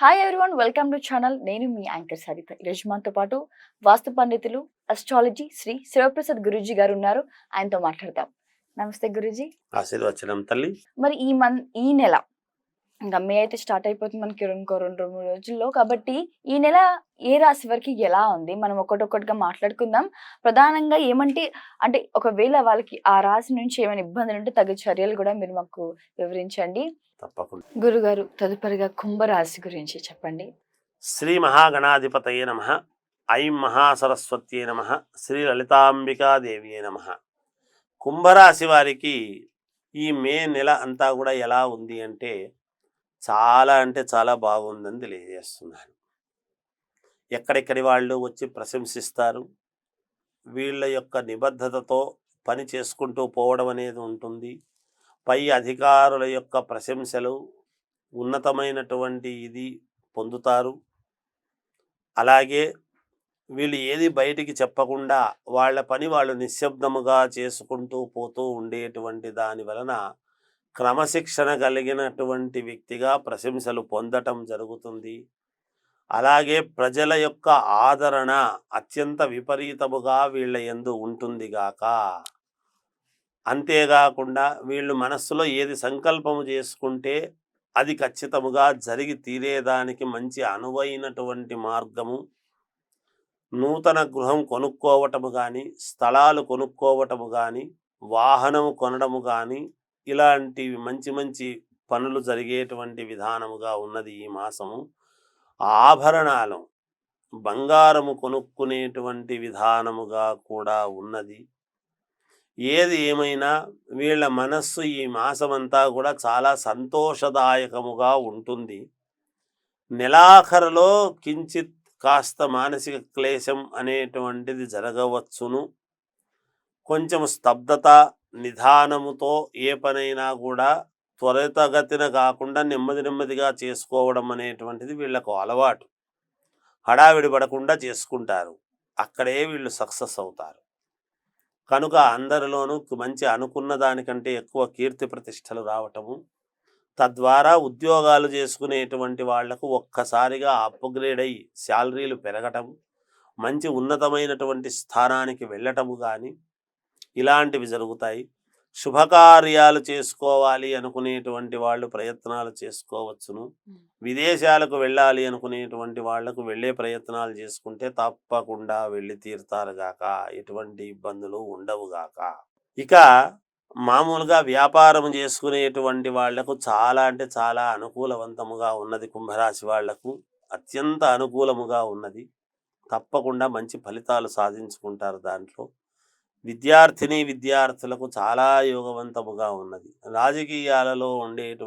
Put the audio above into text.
Hi everyone welcome to channel నేను మీ anchor Saritha. ఈరోజు మనతో పాటు వాస్తు పండితులు అస్ట్రాలజీ శ్రీ శివప్రసాద్ గురూజీ గారు ఉన్నారు. ఆయనతో మాట్లాడదాం. నమస్తే గురూజీ. ఆశీర్వచనం తల్లి. మరి ఈ మన్ ఈ నెల ఇంకా మే అయితే స్టార్ట్ అయిపోతుంది మనకి ఇంకో రెండు రెండు మూడు రోజుల్లో. కాబట్టి ఈ నెల ఏ రాశి వరకు ఎలా ఉంది? మనం ఒకటొక్కటిగా మాట్లాడుకుందాం. ప్రధానంగా ఏమంటే అంటే ఒకవేళ వాళ్ళకి ఆ రాశి నుంచి ఏమైనా ఇబ్బందులు ఉంటే తగు చర్యలు కూడా మీరు మాకు వివరించండి. తప్పకుండా. గురుగారు తదుపరిగా కుంభరాశి గురించి చెప్పండి. శ్రీ మహాగణాధిపతయే నమ. ఐం మహాసరస్వత్యే నమ. శ్రీ లలితాంబికాదేవియే నమ. కుంభరాశి వారికి ఈ మే నెల అంతా కూడా ఎలా ఉంది అంటే చాలా అంటే చాలా బాగుందని తెలియజేస్తున్నాను. ఎక్కడెక్కడి వాళ్ళు వచ్చి ప్రశంసిస్తారు వీళ్ళ యొక్క నిబద్ధతతో పని చేసుకుంటూ పోవడం అనేది ఉంటుంది. పై అధికారుల యొక్క ప్రశంసలు ఉన్నతమైనటువంటి ఇది పొందుతారు. అలాగే వీళ్ళు ఏది బయటికి చెప్పకుండా వాళ్ళ పని వాళ్ళు నిశ్శబ్దముగా చేసుకుంటూ పోతూ ఉండేటువంటి దాని వలన క్రమశిక్షణ కలిగినటువంటి వ్యక్తిగా ప్రశంసలు పొందటం జరుగుతుంది. అలాగే ప్రజల యొక్క ఆదరణ అత్యంత విపరీతముగా వీళ్ళ ఎందు ఉంటుంది గాక. అంతేకాకుండా వీళ్ళు మనస్సులో ఏది సంకల్పము చేసుకుంటే అది ఖచ్చితముగా జరిగి తీరేదానికి మంచి అనువైనటువంటి మార్గము. నూతన గృహం కొనుక్కోవటము కానీ స్థలాలు కొనుక్కోవటము కానీ వాహనము కొనడము కానీ ఇలాంటివి మంచి మంచి పనులు జరిగేటువంటి విధానముగా ఉన్నది ఈ మాసము. ఆభరణాలు బంగారము కొనుక్కునేటువంటి విధానముగా కూడా ఉన్నది. ఏది ఏమైనా వీళ్ళ మనస్సు ఈ మాసమంతా కూడా చాలా సంతోషదాయకముగా ఉంటుంది. నెలాఖరులో కించిత్ కాస్త మానసిక క్లేశం అనేటువంటిది జరగవచ్చును. కొంచెం స్తబ్దత నిదానముతో ఏ పనైనా కూడా త్వరితగతిన కాకుండా నెమ్మది నెమ్మదిగా చేసుకోవడం అనేటువంటిది వీళ్ళకు అలవాటు. హడావిడి పడకుండా చేసుకుంటారు. అక్కడే వీళ్ళు సక్సెస్ అవుతారు. కనుక అందరిలోనూ మంచి అనుకున్న దానికంటే ఎక్కువ కీర్తి ప్రతిష్టలు రావటము తద్వారా ఉద్యోగాలు చేసుకునేటువంటి వాళ్ళకు ఒక్కసారిగా అప్గ్రేడ్ అయ్యి శాలరీలు పెరగటం మంచి ఉన్నతమైనటువంటి స్థానానికి వెళ్ళటము కానీ ఇలాంటివి జరుగుతాయి. శుభకార్యాలు చేసుకోవాలి అనుకునేటువంటి వాళ్ళు ప్రయత్నాలు చేసుకోవచ్చును. విదేశాలకు వెళ్ళాలి అనుకునేటువంటి వాళ్ళకు వెళ్ళే ప్రయత్నాలు చేసుకుంటే తప్పకుండా వెళ్ళి తీరుతారుగాక ఎటువంటి ఇబ్బందులు ఉండవుగాక ఇక మామూలుగా వ్యాపారం చేసుకునేటువంటి వాళ్ళకు చాలా అంటే చాలా అనుకూలవంతముగా ఉన్నది కుంభరాశి వాళ్ళకు. అత్యంత అనుకూలముగా ఉన్నది. తప్పకుండా మంచి ఫలితాలు సాధించుకుంటారు దాంట్లో. విద్యార్థిని విద్యార్థులకు చాలా యోగవంతముగా ఉన్నది. రాజకీయాలలో ఉండేటువంటి